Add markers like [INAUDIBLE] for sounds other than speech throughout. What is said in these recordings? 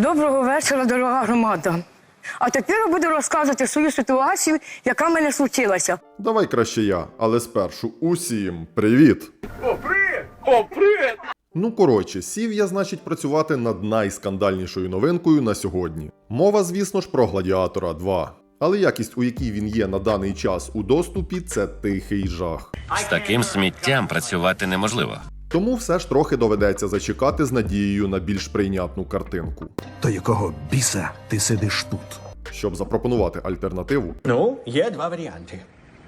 Доброго вечора, дорога громада. А тепер я буду розказувати свою ситуацію, яка в мене случилася. Давай краще я, але спершу усім привіт! О, привіт! О, привіт! Ну коротше, сів я, значить, працювати над найскандальнішою новинкою на сьогодні. Мова, звісно ж, про Гладіатора 2. Але якість, у якій він є на даний час у доступі, це тихий жах. З таким сміттям працювати неможливо. Тому все ж трохи доведеться зачекати з надією на більш прийнятну картинку. То якого біса ти сидиш тут? Щоб запропонувати альтернативу, Ну, є два варіанти.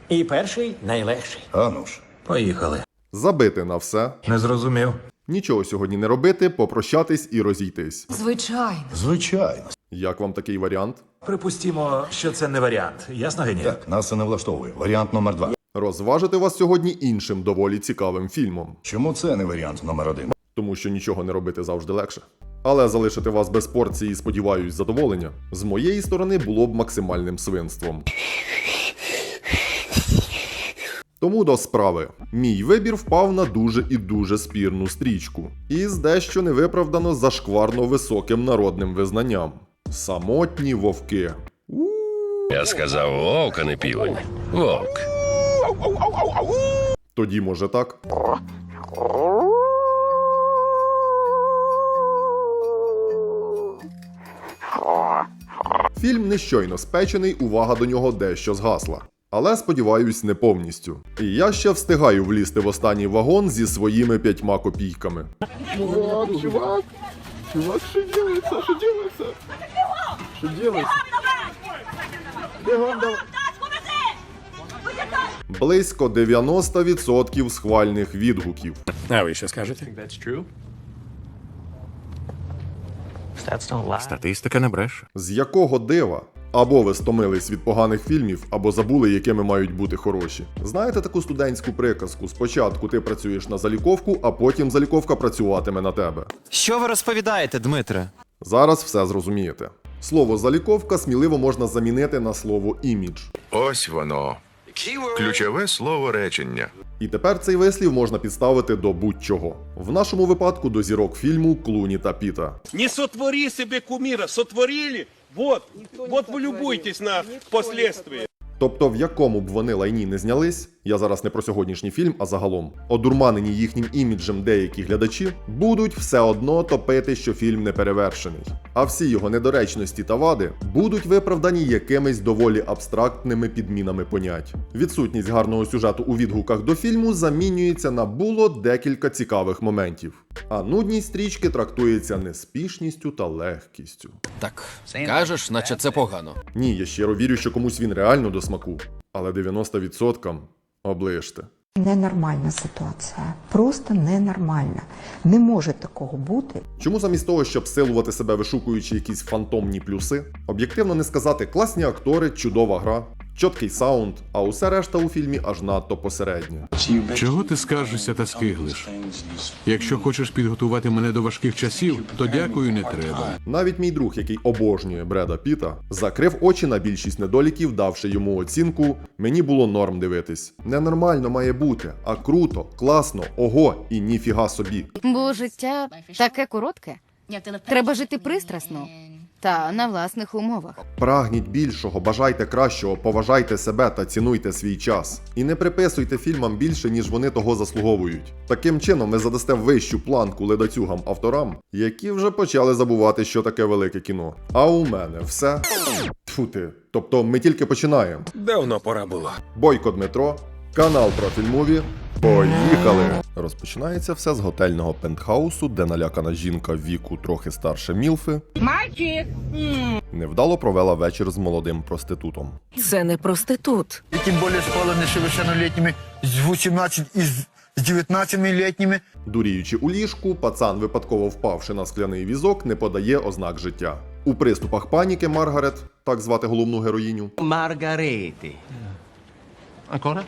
І перший найлегший. Ану ж. Поїхали. забити на все, Не зрозумів. нічого сьогодні не робити, попрощатись і розійтись. Звичайно. Звичайно. Як вам такий варіант? Припустімо, що це не варіант. Ясно, Гені? Так, нас це не влаштовує. Варіант номер два. Розважити вас сьогодні іншим доволі цікавим фільмом, Чому це не варіант номер один? тому що нічого не робити завжди легше. Але залишити вас без порції, сподіваюсь, задоволення, з моєї сторони було б максимальним свинством. Тому до справи. Мій вибір впав на дуже і дуже спірну стрічку. Із дещо невиправдано зашкварно високим народним визнанням. Самотні вовки. Я сказав вовк, а не півень. Вовк. Тоді, може, так? Фільм не щойно спечений, увага до нього дещо згасла. Але сподіваюсь, не повністю. І я ще встигаю влізти в останній вагон зі своїми п'ятьма копійками. Близько 90% схвальних відгуків. А ви що скажете? Статистика не бреше. З якого дива? Або ви стомились від поганих фільмів, або забули, якими мають бути хороші. Знаєте таку студентську приказку? Спочатку ти працюєш на заліковку, а потім заліковка працюватиме на тебе. Що ви розповідаєте, Дмитре? Зараз все зрозумієте. Слово заліковка сміливо можна замінити на слово імідж. Ось воно. Ключове слово речення. І тепер цей вислів можна підставити до будь-чого. В нашому випадку до зірок фільму Клуні та Піта. Не сотвори себе куміра, сотворили. Вот, вот вы любуйтесь на последствия. Тобто, в якому б вони лайні не знялись, я зараз не про сьогоднішній фільм, а загалом, одурманені їхнім іміджем деякі глядачі, будуть все одно топити, що фільм не перевершений. А всі його недоречності та вади будуть виправдані якимись доволі абстрактними підмінами понять. Відсутність гарного сюжету у відгуках до фільму замінюється на було декілька цікавих моментів. А нудність стрічки трактується неспішністю та легкістю. Так, кажеш, наче це погано. Ні, я щиро вірю, що комусь він реально до смаку, але 90% оближте. Ненормальна ситуація. Просто ненормальна. Не може такого бути. Чому замість того, щоб силувати себе, вишукуючи якісь фантомні плюси, об'єктивно не сказати класні актори, чудова гра, чіткий саунд, а усе решта у фільмі аж надто посереднє. Чого ти скаржишся та скиглиш? Якщо хочеш підготувати мене до важких часів, то дякую, не треба. Навіть мій друг, який обожнює Бреда Піта, закрив очі на більшість недоліків, давши йому оцінку Мені було норм дивитись. Ненормально має бути, а круто, класно, ого і ніфіга собі. Бо життя таке коротке. Треба жити пристрасно та на власних умовах. Прагніть більшого, бажайте кращого, поважайте себе та цінуйте свій час. І не приписуйте фільмам більше, ніж вони того заслуговують. Таким чином ви задасте вищу планку ледацюгам авторам, які вже почали забувати, що таке велике кіно. А у мене все. Тьфу ти. Тобто ми тільки починаємо. Давно пора було. Бойко Дмитро, канал про фільмові. Поїхали! Розпочинається все з готельного пентхаусу, де налякана жінка віку трохи старше Мілфи. Мальчик! Невдало провела вечір з молодим проститутом. Це не проститут. І тим більше спали несовершеннолетніми з 18 і з 19-літніми. Дуріючи у ліжку, пацан, випадково впавши на скляний візок, не подає ознак життя. У приступах паніки Маргарет, так звати головну героїню, Маргарити.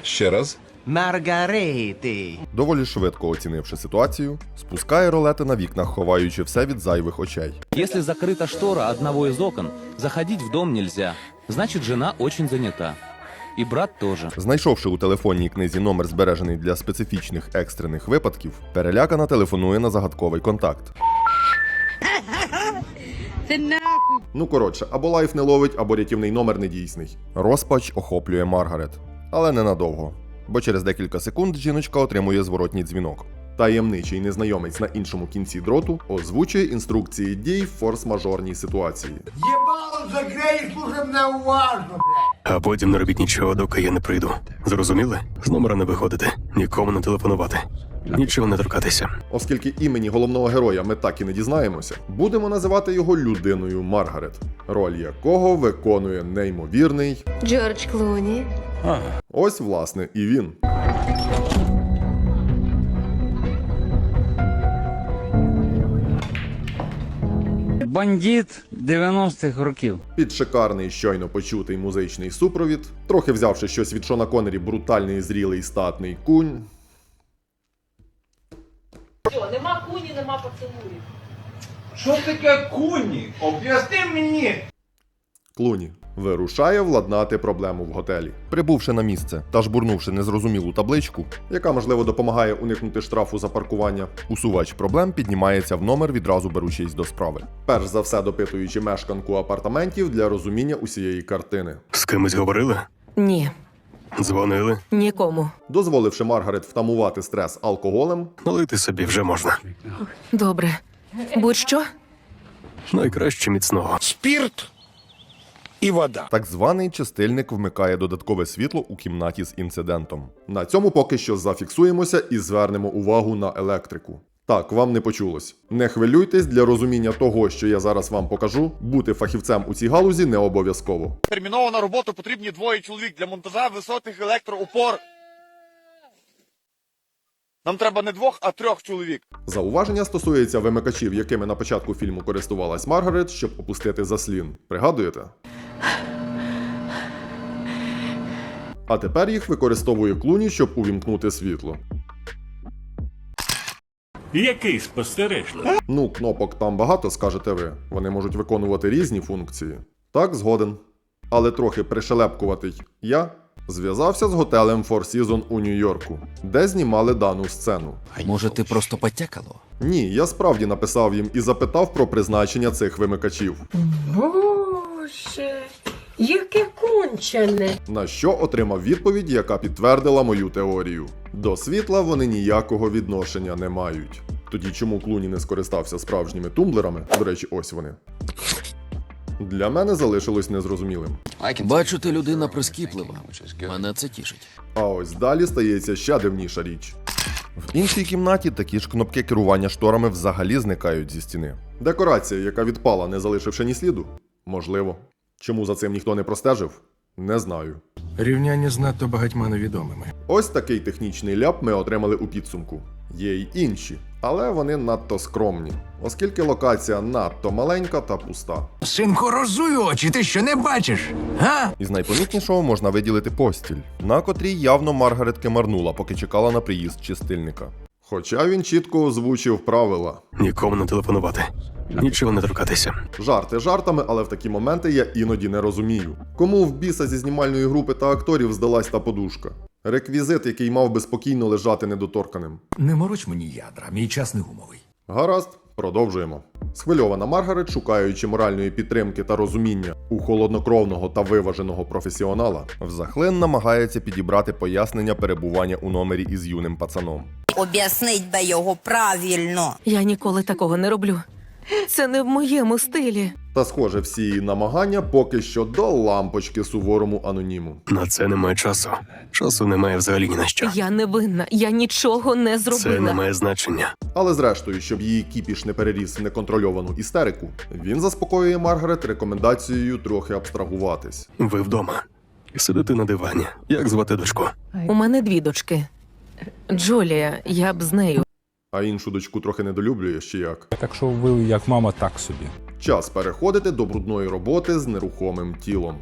Ще раз. Маргарити. доволі швидко оцінивши ситуацію, спускає ролети на вікнах, ховаючи все від зайвих очей. Если закрыта штора одного из окон, заходить в дом нельзя. Значит, жена очень занята. И брат тоже. Знайшовши у телефонній книзі номер збережений для специфічних екстрених випадків, перелякана телефонує на загадковий контакт. [LAUGHS] Ну коротше, або лайф не ловить, або рятівний номер недійсний. Розпач охоплює Маргарет, але ненадовго. Бо через декілька секунд жіночка отримує зворотній дзвінок. Таємничий незнайомець на іншому кінці дроту озвучує інструкції дій в форс-мажорній ситуації. Єбало закрий, служим меня уважно, блядь. А потім не робіть нічого, доки я не прийду. Зрозуміли? З номера не виходити, нікому не телефонувати, нічого не торкатися. Оскільки імені головного героя ми так і не дізнаємося, будемо називати його людиною Маргарет, роль якого виконує неймовірний. Джордж Клуні. Ось, власне, і він. Бандит 90-х років. Під шикарний щойно почутий музичний супровід, трохи взявши щось від Шона Коннері, брутальний, зрілий, статний кунь. Нема куні, нема поцілуїв. Що таке куні? Об'ясни мені. Клуні вирушає владнати проблему в готелі. Прибувши на місце та жбурнувши незрозумілу табличку, яка можливо допомагає уникнути штрафу за паркування, усувач проблем піднімається в номер, відразу беручись до справи. Перш за все допитуючи мешканку апартаментів для розуміння усієї картини. З кимось говорили? Ні, Дзвонили? нікому. Дозволивши Маргарет втамувати стрес алкоголем, Налити собі вже можна. Добре. Будь-що? Найкраще міцного. Спірт і вода. так званий чистильник вмикає додаткове світло у кімнаті з інцидентом. На цьому поки що зафіксуємося і звернемо увагу на електрику. Так, вам не почулось. Не хвилюйтесь для розуміння того, що я зараз вам покажу. Бути фахівцем у цій галузі не обов'язково. Терміново на роботу потрібні двоє чоловік для монтажа високих електроупор. Нам треба не двох, а трьох чоловік. Зауваження стосується вимикачів, якими на початку фільму користувалась Маргарет, щоб опустити заслін. Пригадуєте? А тепер їх використовує клуні, щоб увімкнути світло. Який спостережливий? Ну, кнопок там багато, скажете ви. Вони можуть виконувати різні функції. Так, згоден. Але трохи пришелепкуватий я зв'язався з готелем Four Seasons у Нью-Йорку, де знімали дану сцену. Може, ти просто потякало? Ні, я справді написав їм і запитав про призначення цих вимикачів. Боже, яке кончене. На що отримав відповідь, яка підтвердила мою теорію. До світла вони ніякого відношення не мають. Тоді чому Клуні не скористався справжніми тумблерами? До речі, ось вони. Для мене залишилось незрозумілим. Бачу, ти людина прискіплива. Мене це тішить. А ось далі стається ще дивніша річ. В іншій кімнаті такі ж кнопки керування шторами взагалі зникають зі стіни. Декорація, яка відпала, не залишивши ні сліду? Можливо. Чому за цим ніхто не простежив? Не знаю. Рівняння з надто багатьма невідомими. Ось такий технічний ляп ми отримали у підсумку. Є й інші, але вони надто скромні, оскільки локація надто маленька та пуста. Синку, розуй очі, ти що не бачиш? Га? Із найпомітнішого можна виділити постіль, на котрій явно Маргарет кемарнула, поки чекала на приїзд чистильника. Хоча він чітко озвучив правила. Нікому не телефонувати. Нічого не торкатися. Жарти жартами, але в такі моменти я іноді не розумію. Кому в біса зі знімальної групи та акторів здалась та подушка? Реквізит, який мав би спокійно лежати недоторканим. Не мороч мені ядра, мій час не гумовий. Гаразд, продовжуємо. Схвильована Маргарет, шукаючи моральної підтримки та розуміння у холоднокровного та виваженого професіонала, взахлин намагається підібрати пояснення перебування у номері із юним пацаном. Об'яснить би його правильно. Я ніколи такого не роблю. Це не в моєму стилі. Та, схоже, всі її намагання поки що до лампочки суворому аноніму. На це немає часу. Часу немає взагалі ні на що. Я не винна, я нічого не Це не має значення. Але зрештою, щоб її кіпіш не переріс в неконтрольовану істерику, він заспокоює Маргарет рекомендацією трохи абстрагуватись. Ви вдома. Сидите на дивані. Як звати дочку? У мене дві дочки. Джулія, я б з нею. А іншу дочку трохи недолюблюєш чи як? Так що ви як мама, так собі. Час переходити до брудної роботи з нерухомим тілом.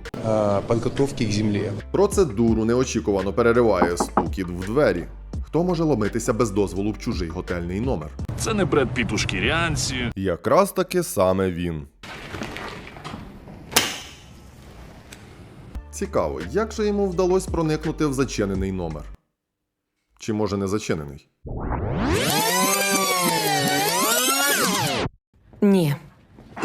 Підготовки к землі. Процедуру неочікувано перериває стукіт в двері. Хто може ломитися без дозволу в чужий готельний номер? Це не Бред Піт у шкірянці. Якраз таки саме він. Цікаво, як же йому вдалося проникнути в зачинений номер? Чи може не зачинений? Ні.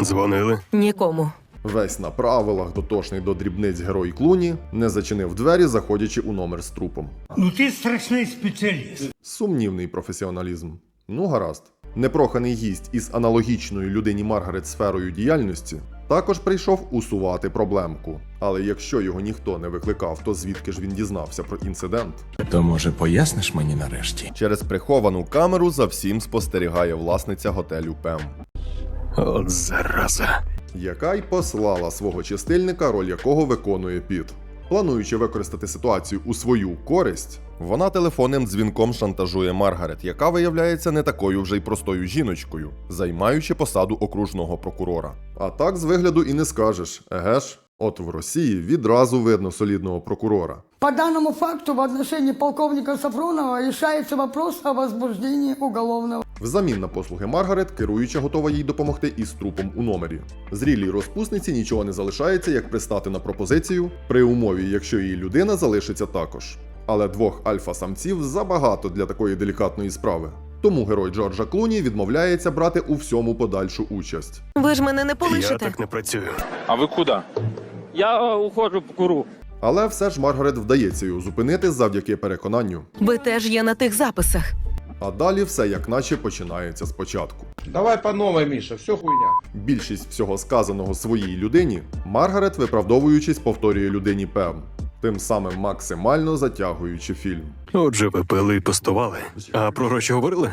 Дзвонили. Нікому. Весь на правилах, дотошний до дрібниць герой Клуні, не зачинив двері, заходячи у номер з трупом. Ну ти страшний спеціаліст. Сумнівний професіоналізм. Ну, гаразд. Непроханий гість із аналогічною людині Маргарет сферою діяльності також прийшов усувати проблемку. Але якщо його ніхто не викликав, то звідки ж він дізнався про інцидент? То може поясниш мені нарешті? Через приховану камеру за всім спостерігає власниця готелю Пем, От зараза. яка й послала свого чистильника, роль якого виконує Піт. Плануючи використати ситуацію у свою користь, вона телефонним дзвінком шантажує Маргарет, яка виявляється не такою вже й простою жіночкою, займаючи посаду окружного прокурора. А так з вигляду і не скажеш, еге ж? От в Росії відразу видно солідного прокурора. По данному факту в отношении полковника Сафронова решается вопрос о возбуждении уголовного. Взамін на послуги Маргарет, керуюча готова їй допомогти із трупом у номері. Зрілій розпусниці нічого не залишається, як пристати на пропозицію, при умові, якщо її людина залишиться також. Але двох альфа-самців забагато для такої делікатної справи. Тому герой Джорджа Клуні відмовляється брати у всьому подальшу участь. Ви ж мене не Я так не працюю. А вы куда? Я ухожу по куру. Але все ж Маргарет вдається його зупинити завдяки переконанню. Ви теж є на тих записах. А далі все як наче починається спочатку. Давай по новой, Міша, все хуйня. Більшість всього сказаного своїй людині Маргарет, виправдовуючись, повторює людині Пем, тим самим максимально затягуючи фільм. Отже, ви пили і тостували. А про гроші говорили?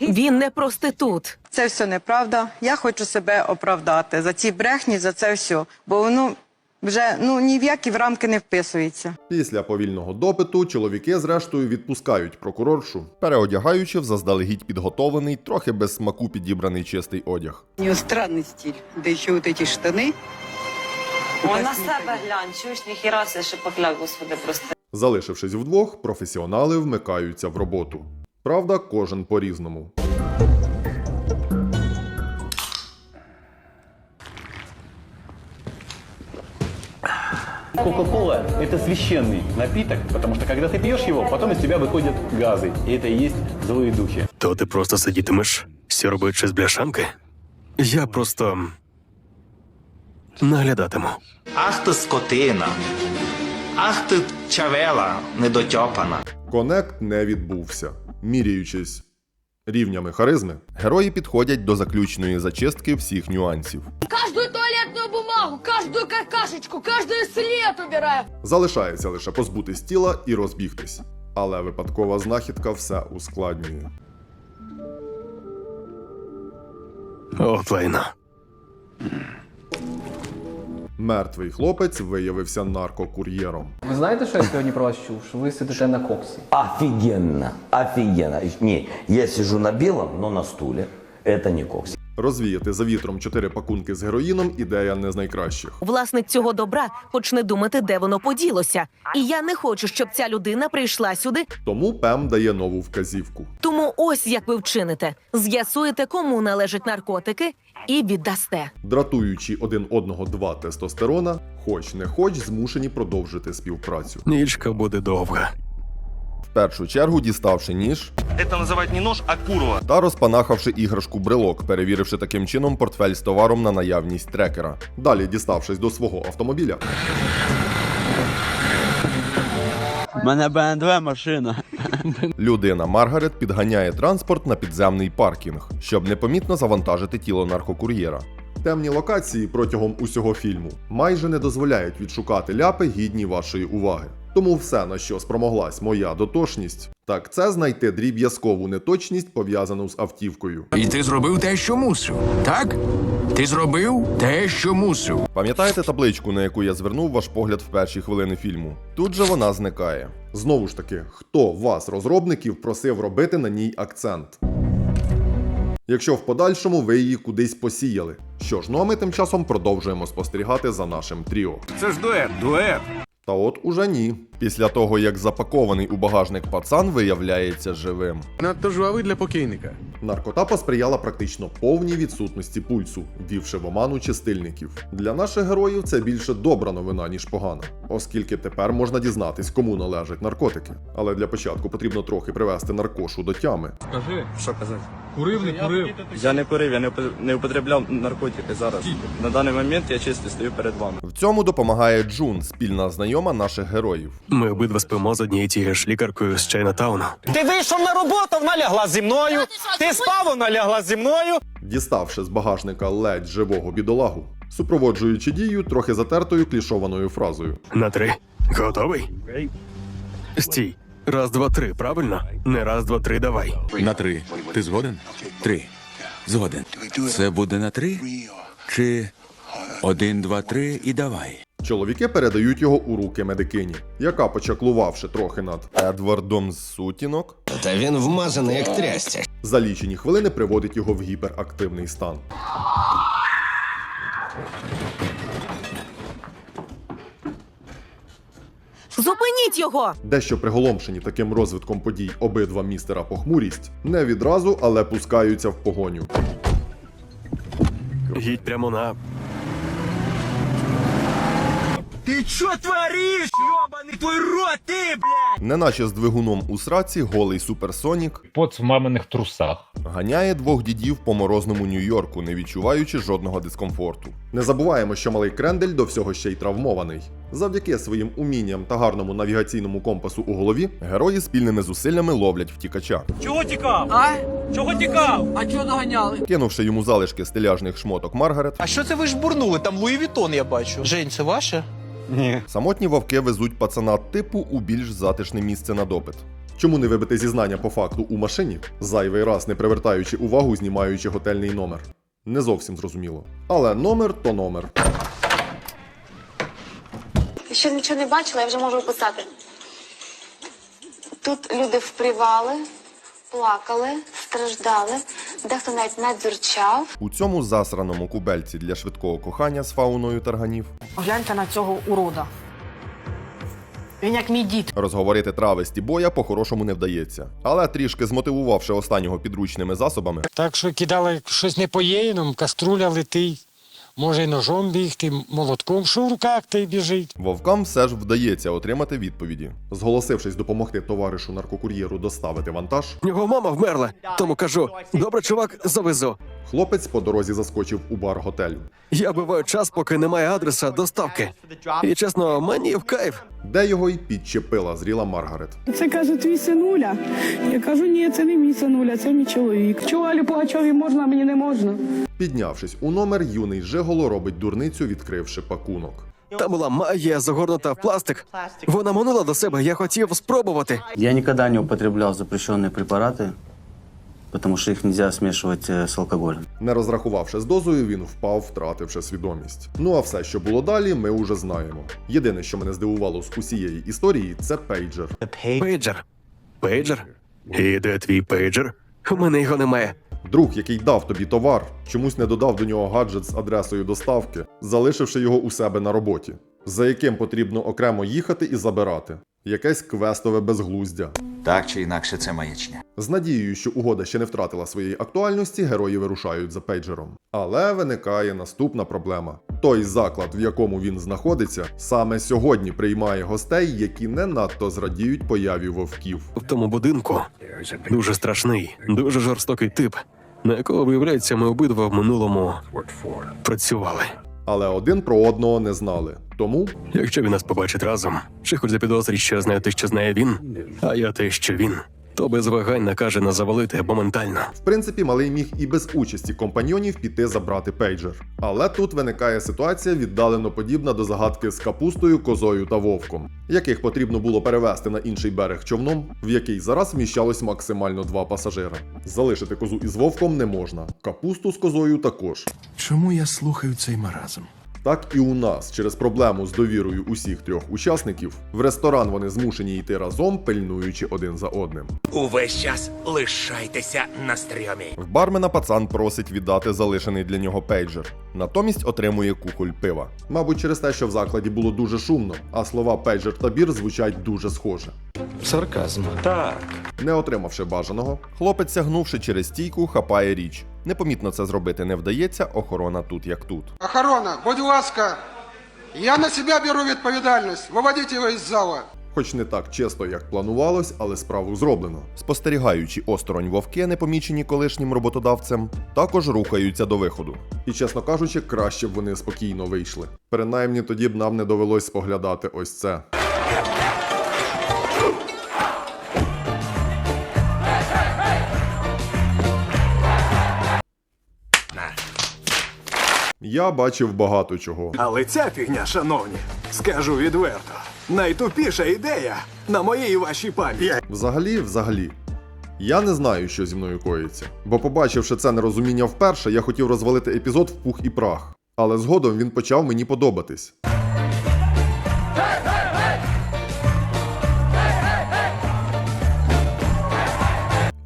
Він не проститут. Це все неправда. Я хочу себе оправдати за ці брехні, за це все. Бо воно вже ну ні в які в рамки не вписується. Після повільного допиту чоловіки зрештою відпускають прокуроршу, переодягаючи в заздалегідь підготовлений, трохи без смаку підібраний чистий одяг. У нього странний стиль. Де ще от ці штани. О, на себе глянь, чуєш, ніхіра себе шипокляк, господи, просто. Залишившись вдвох, професіонали вмикаються в роботу. Правда, кожен по-різному. Кока-кола – это священный напиток, потому что когда ты пьешь его, потом из тебя выходят газы. И это и есть злые духи. То ти просто сидітимеш, сьорбуючи з бляшанки? Я просто м, наглядатиму. Ах ти скотина. Ах ти чавела недотьопана. Конект не відбувся. Міряючись рівнями харизми, герої підходять до заключної зачистки всіх нюансів. Каждую туалетную бумагу, каждую какашечку, каждый след убираю. Залишається лише позбутись тіла і розбігтись. Але випадкова знахідка все ускладнює. От лайно. Мертвий хлопець виявився наркокур'єром. Ви знаєте, що я сьогодні про вас чув? Що ви сидите на коксі? Офігенно, офігенно. Ні, я сижу на білому, но на стулі. Это не кокс. Розвіяти за вітром чотири пакунки з героїном ідея не з найкращих. Власник цього добра почне думати, де воно поділося. І я не хочу, щоб ця людина прийшла сюди. Тому Пем дає нову вказівку. Тому ось як ви вчините: з'ясуєте, кому належать наркотики, і віддасте. Дратуючи один одного два тестостерона, хоч не хоч змушені продовжити співпрацю. Нічка буде довга. В першу чергу діставши ніж Это называть не нож, а курва. та розпанахавши іграшку брелок, перевіривши таким чином портфель з товаром на наявність трекера. Далі діставшись до свого автомобіля, У мене БНД машина. людина Маргарет підганяє транспорт на підземний паркінг, щоб непомітно завантажити тіло наркокур'єра. Темні локації протягом усього фільму майже не дозволяють відшукати ляпи гідні вашої уваги. Тому все, на що спромоглась моя дотошність, так це знайти дріб'язкову неточність, пов'язану з автівкою. І ти зробив те, що мусив, так? Ти зробив те, що мусив. Пам'ятаєте табличку, на яку я звернув ваш погляд в перші хвилини фільму? Тут же вона зникає. Знову ж таки, хто вас, розробників, просив робити на ній акцент? Якщо в подальшому ви її кудись посіяли. Що ж, ну а ми тим часом продовжуємо спостерігати за нашим тріо. Це ж дует, дует. Та от уже ні. Після того, як запакований у багажник пацан виявляється живим. Надто жвавий для покійника. Наркота посприяла практично повній відсутності пульсу, ввівши в оману чистильників. Для наших героїв це більше добра новина, ніж погана, оскільки тепер можна дізнатись, кому належать наркотики. Але для початку потрібно трохи привести наркошу до тями. Скажи, що казати? Курив, не курив. Я не курив, я не не употребляв наркотики зараз. На даний момент я чисто стою перед вами. В цьому допомагає Джун, спільна знайома наших героїв. Ми обидва спимо з однією тією ж лікаркою з Чайнатауну. Ти вийшов на роботу, вона лягла зі мною. Ти спав, вона лягла зі мною. Діставши з багажника ледь живого бідолагу, супроводжуючи дію трохи затертою клішованою фразою. На три. Готовий? Стій. Раз, два, три, правильно? Не раз, два, три, давай. На три. Ти згоден? Три. Згоден. Це буде на три? Чи один, два, три і давай. Чоловіки передають його у руки медикині, яка, почаклувавши трохи над Едвардом з сутінок, Та він вмазаний як трястя. за лічені хвилини приводить його в гіперактивний стан. Зупиніть його! Дещо приголомшені таким розвитком подій обидва містера похмурість не відразу, але пускаються в погоню. Їдь прямо на. Ти що твориш, йобаний твій рот, ти, блядь? Неначе з двигуном у сраці голий суперсонік Пот в маминих трусах. ганяє двох дідів по морозному Нью-Йорку, не відчуваючи жодного дискомфорту. Не забуваємо, що малий крендель до всього ще й травмований. Завдяки своїм умінням та гарному навігаційному компасу у голові, герої спільними зусиллями ловлять втікача. Чого тікав? А? Чого тікав? А чого доганяли? Кинувши йому залишки стиляжних шмоток Маргарет, А що це ви ж бурнули? Там Луї Вітон я бачу. Жень, це ваше? Ні. самотні вовки везуть пацана типу у більш затишне місце на допит. Чому не вибити зізнання по факту у машині, зайвий раз не привертаючи увагу, знімаючи готельний номер? Не зовсім зрозуміло. Але номер то номер. Ще нічого не бачила, я вже можу описати. Тут люди впрівали, плакали, страждали, дехто навіть надзюрчав. У цьому засраному кубельці для швидкого кохання з фауною тарганів Гляньте на цього урода. Він як мій дід. розговорити травесті боя по-хорошому не вдається. Але трішки змотивувавши останнього підручними засобами, Так що кидали щось не по єйному, каструля летить. Може й ножом бігти, молотком, що в руках та й біжить. вовкам все ж вдається отримати відповіді. Зголосившись допомогти товаришу наркокур'єру доставити вантаж, Його мама вмерла. Тому кажу: добре, чувак, завезу. хлопець по дорозі заскочив у бар готелю. Я биваю час, поки немає адреса доставки. І чесно, мені в кайф. де його й підчепила зріла Маргарет. Це каже твій синуля. Я кажу, ні, це не мій синуля, це мій чоловік. Чого Алі Пугачові можна, а мені не можна. Піднявшись у номер, юний Жиголо робить дурницю, відкривши пакунок. Там була магія загорнута в пластик. Вона манула до себе, я хотів спробувати. Я никогда не употреблял запрещенные препараты, потому что их нельзя смешивать э, с алкоголем. Не розрахувавши з дозою, він впав, втративши свідомість. Ну а все, що було далі, ми уже знаємо. Єдине, що мене здивувало з усієї історії, це пейджер. Пейджер. Пейджер? І де твій пейджер? У мене його немає. Друг, який дав тобі товар, чомусь не додав до нього гаджет з адресою доставки, залишивши його у себе на роботі, за яким потрібно окремо їхати і забирати. Якесь квестове безглуздя. Так чи інакше, це маячня. З надією, що угода ще не втратила своєї актуальності, герої вирушають за пейджером. Але виникає наступна проблема: той заклад, в якому він знаходиться, саме сьогодні приймає гостей, які не надто зрадіють появі вовків. В тому будинку дуже страшний, дуже жорстокий тип, на якого, виявляється, ми обидва в минулому працювали. Але один про одного не знали. Тому Якщо він нас побачить разом, чи хоч запідозрить, що я знаю те, що знає він, а я те, що він, то без вагань накаже нас завалити моментально. В принципі, малий міг і без участі компаньйонів піти забрати пейджер. Але тут виникає ситуація віддалено подібна до загадки з капустою, козою та вовком, яких потрібно було перевезти на інший берег човном, в який зараз вміщалось максимально два пасажира. Залишити козу із вовком не можна, капусту з козою також. Чому я слухаю цей маразм? Так і у нас через проблему з довірою усіх трьох учасників в ресторан вони змушені йти разом, пильнуючи один за одним. Увесь час лишайтеся на стрьомі. В бармена пацан просить віддати залишений для нього пейджер. Натомість отримує кухоль пива. Мабуть, через те, що в закладі було дуже шумно, а слова пейджер та бір звучать дуже схоже. Сарказм. Так. Не отримавши бажаного, хлопець, сягнувши через стійку, хапає річ. Непомітно це зробити не вдається, охорона тут як тут. Охорона, будь ласка, я на себя беру відповідальність. Виводіть його із зала. Хоч не так чисто, як планувалось, але справу зроблено. Спостерігаючи осторонь вовки, не помічені колишнім роботодавцем, також рухаються до виходу. І, чесно кажучи, краще б вони спокійно вийшли. Принаймні тоді б нам не довелось споглядати ось це. Я бачив багато чого. Але ця фігня, шановні, скажу відверто, найтупіша ідея на моїй вашій пам'яті. Взагалі, взагалі. Я не знаю, що зі мною коїться. Бо, побачивши це нерозуміння вперше, я хотів розвалити епізод в пух і прах. Але згодом він почав мені подобатись.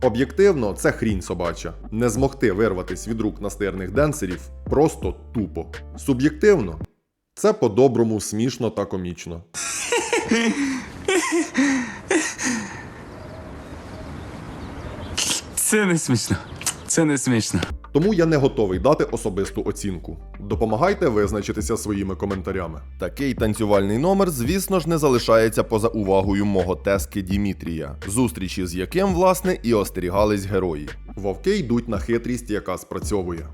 Об'єктивно, це хрінь собача. Не змогти вирватись від рук настирних денсерів просто тупо. Суб'єктивно, це по-доброму смішно та комічно. Це не смішно. Це не смішно. Тому я не готовий дати особисту оцінку. Допомагайте визначитися своїми коментарями. Такий танцювальний номер, звісно ж, не залишається поза увагою мого тески Дімітрія, зустрічі з яким, власне, і остерігались герої. Вовки йдуть на хитрість, яка спрацьовує.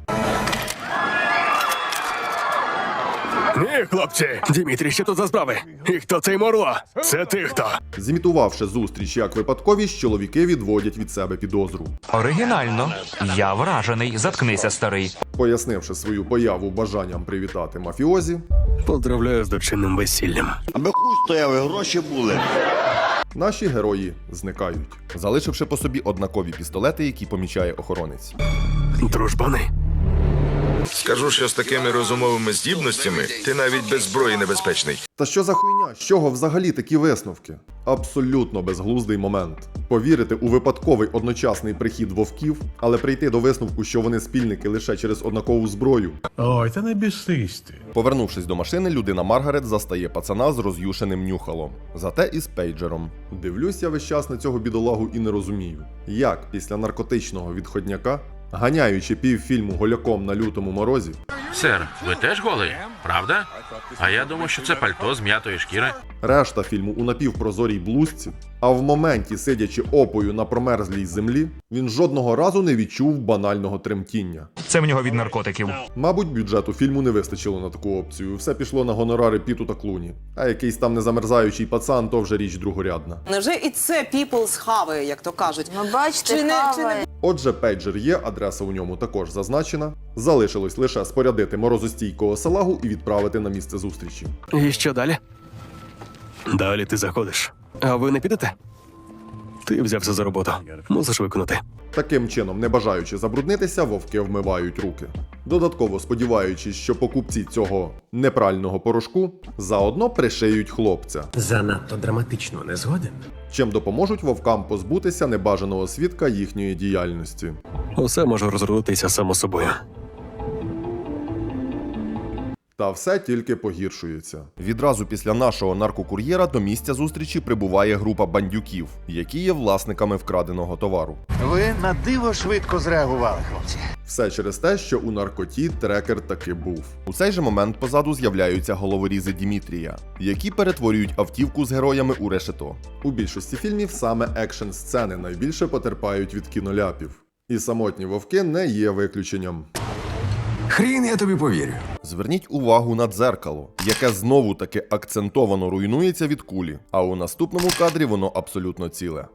Ні, хлопці, Дімітрій, що тут за справи? І хто цей морло? Це ти хто? Зімітувавши зустріч як випадковість, чоловіки відводять від себе підозру. Оригінально. Я вражений. Заткнися, старий. Пояснивши свою появу бажанням привітати мафіозі, Поздравляю з дочинним весіллям. Аби хуй стояли, гроші були. наші герої зникають, залишивши по собі однакові пістолети, які помічає охоронець. Дружбани. Скажу, що з такими розумовими здібностями ти навіть без зброї небезпечний. Та що за хуйня? З чого взагалі такі висновки? Абсолютно безглуздий момент. Повірити у випадковий одночасний прихід вовків, але прийти до висновку, що вони спільники лише через однакову зброю. Ой, та не бісись ти. Повернувшись до машини, людина Маргарет застає пацана з роз'юшеним нюхалом, зате із пейджером. Дивлюсь я весь час на цього бідолагу і не розумію, як після наркотичного відходняка, ганяючи півфільму голяком на лютому морозі, Сер, ви теж голий, правда? А я думав, що це пальто з м'ятої шкіри. решта фільму у напівпрозорій блузці, а в моменті, сидячи опою на промерзлій землі, він жодного разу не відчув банального тремтіння. Це в нього від наркотиків. Мабуть, бюджету фільму не вистачило на таку опцію. Все пішло на гонорари Піту та Клуні. А якийсь там незамерзаючий пацан то вже річ другорядна. Невже і це people схаває, як то кажуть? Ну, бачите, Чи не- чи не- Отже, пейджер є, адреса у ньому також зазначена. Залишилось лише спорядити морозостійкого салагу і відправити на місце зустрічі. І що далі? Далі ти заходиш. А ви не підете? Ти взявся за роботу. Мусиш виконати. Таким чином, не бажаючи забруднитися, вовки вмивають руки. Додатково сподіваючись, що покупці цього непрального порошку заодно пришиють хлопця, Занадто драматично, не згоден? чим допоможуть вовкам позбутися небажаного свідка їхньої діяльності. Усе може розрулитися само собою. Та все тільки погіршується. Відразу після нашого наркокур'єра до місця зустрічі прибуває група бандюків, які є власниками вкраденого товару. Ви на диво швидко зреагували, хлопці. Все через те, що у наркоті трекер таки був. У цей же момент позаду з'являються головорізи Дімітрія, які перетворюють автівку з героями у решето. У більшості фільмів саме екшн сцени найбільше потерпають від кіноляпів. І самотні вовки не є виключенням. Хрін я тобі повірю. Зверніть увагу на дзеркало, яке знову таки акцентовано руйнується від кулі, а у наступному кадрі воно абсолютно ціле.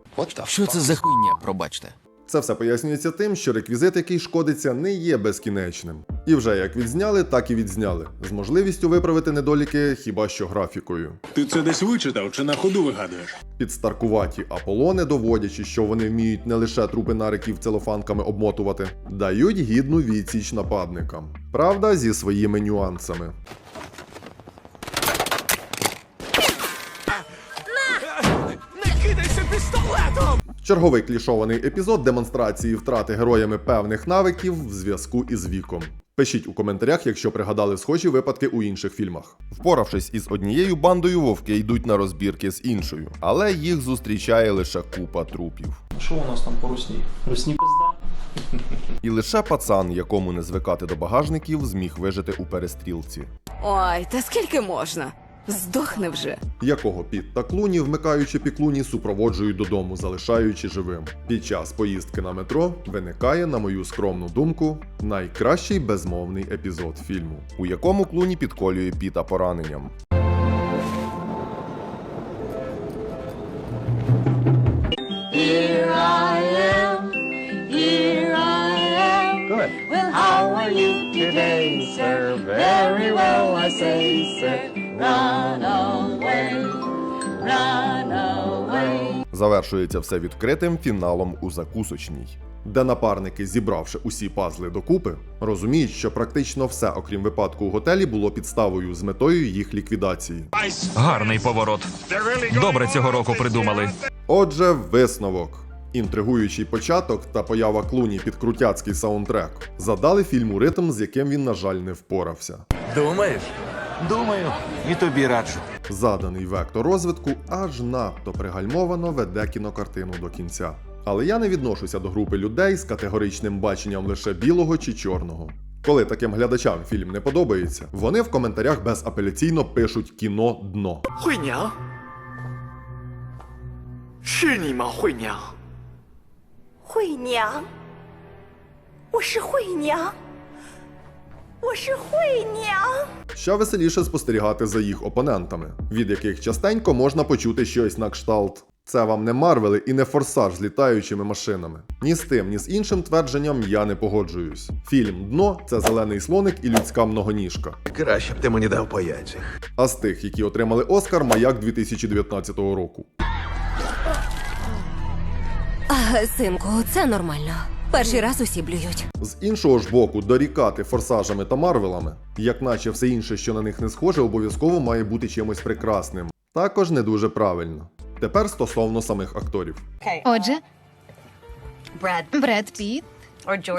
Що це за хуйня, пробачте? Це все пояснюється тим, що реквізит, який шкодиться, не є безкінечним. І вже як відзняли, так і відзняли, з можливістю виправити недоліки хіба що графікою. Ти це десь вичитав чи на ходу вигадуєш? Підстаркуваті аполони, доводячи, що вони вміють не лише трупи нариків целофанками обмотувати, дають гідну відсіч нападникам. Правда, зі своїми нюансами. Черговий клішований епізод демонстрації втрати героями певних навиків в зв'язку із віком. Пишіть у коментарях, якщо пригадали схожі випадки у інших фільмах. Впоравшись із однією бандою, вовки йдуть на розбірки з іншою, але їх зустрічає лише купа трупів. Що у нас там по русні? Русні пизда? І лише пацан, якому не звикати до багажників, зміг вижити у перестрілці. Ой, та скільки можна? Здохне вже. якого Піт та Клуні, вмикаючи піклуні, супроводжують додому, залишаючи живим. Під час поїздки на метро виникає, на мою скромну думку, найкращий безмовний епізод фільму, у якому Клуні підколює Піта пораненням. Here I am, here I am. Good. Well, how are you today, sir? Very well, I say, sir. Run away, run away. Завершується все відкритим фіналом у закусочній, де напарники, зібравши усі пазли докупи, розуміють, що практично все, окрім випадку у готелі, було підставою з метою їх ліквідації. Гарний поворот. Добре цього року придумали. Отже, висновок. Інтригуючий початок та поява Клуні під крутяцький саундтрек задали фільму ритм, з яким він, на жаль, не впорався. Думаєш? Думаю, і тобі раджу. Заданий вектор розвитку аж надто пригальмовано веде кінокартину до кінця. Але я не відношуся до групи людей з категоричним баченням лише білого чи чорного. Коли таким глядачам фільм не подобається, вони в коментарях безапеляційно пишуть кіно дно. Хуйня. Шиніма хуйня. Хуйня. Оши хуйня. Ще веселіше спостерігати за їх опонентами, від яких частенько можна почути щось на кшталт. Це вам не Марвели і не форсаж з літаючими машинами. Ні з тим, ні з іншим твердженням я не погоджуюсь. Фільм Дно це зелений слоник і людська многоніжка. Краще б ти мені дав по яйцях. А з тих, які отримали Оскар, маяк 2019 року. Синку, це нормально. Перший раз усі блюють. З іншого ж боку, дорікати форсажами та марвелами, як наче все інше, що на них не схоже, обов'язково має бути чимось прекрасним. Також не дуже правильно. Тепер стосовно самих акторів. Отже, Бред Піт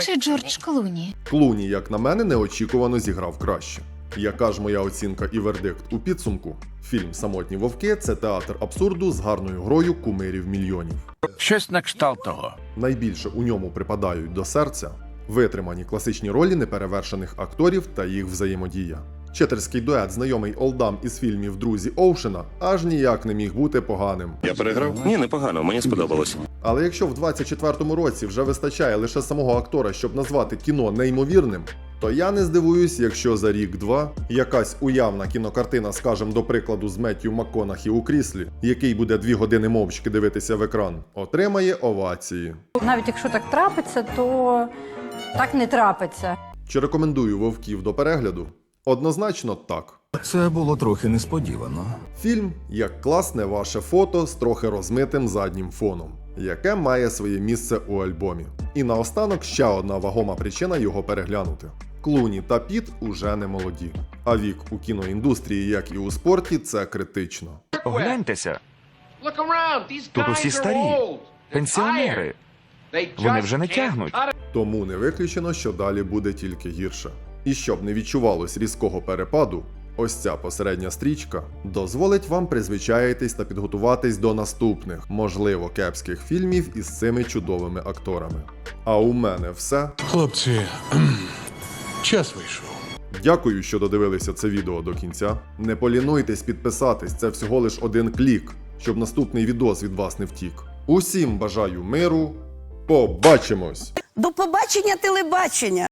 чи Джордж Клуні? Клуні, як на мене, неочікувано зіграв краще. Яка ж моя оцінка і вердикт у підсумку? Фільм Самотні вовки це театр абсурду з гарною грою кумирів мільйонів. Щось на кшталт того. Найбільше у ньому припадають до серця витримані класичні ролі неперевершених акторів та їх взаємодія. Читерський дует, знайомий Олдам із фільмів Друзі Оушена, аж ніяк не міг бути поганим. Я переграв? Ні, непогано, мені сподобалось. Але якщо в 24-му році вже вистачає лише самого актора, щоб назвати кіно неймовірним, то я не здивуюсь, якщо за рік-два якась уявна кінокартина, скажем, до прикладу, з Меттю МакКонахі у кріслі, який буде дві години мовчки дивитися в екран, отримає овації. Навіть якщо так трапиться, то так не трапиться. Чи рекомендую вовків до перегляду? Однозначно так. Це було трохи несподівано. Фільм як класне ваше фото з трохи розмитим заднім фоном, яке має своє місце у альбомі. І наостанок ще одна вагома причина його переглянути. Клуні та Піт уже не молоді. А вік у кіноіндустрії, як і у спорті, це критично. Огляньтеся. Тут усі старі. Пенсіонери. Вони вже не тягнуть. Тому не виключено, що далі буде тільки гірше. І щоб не відчувалось різкого перепаду, ось ця посередня стрічка дозволить вам призвичаїтись та підготуватись до наступних, можливо, кепських фільмів із цими чудовими акторами. А у мене все. Хлопці, [CLEARS THROAT] час вийшов. Дякую, що додивилися це відео до кінця. Не полінуйтесь підписатись, це всього лиш один клік, щоб наступний відос від вас не втік. Усім бажаю миру. Побачимось! До побачення телебачення.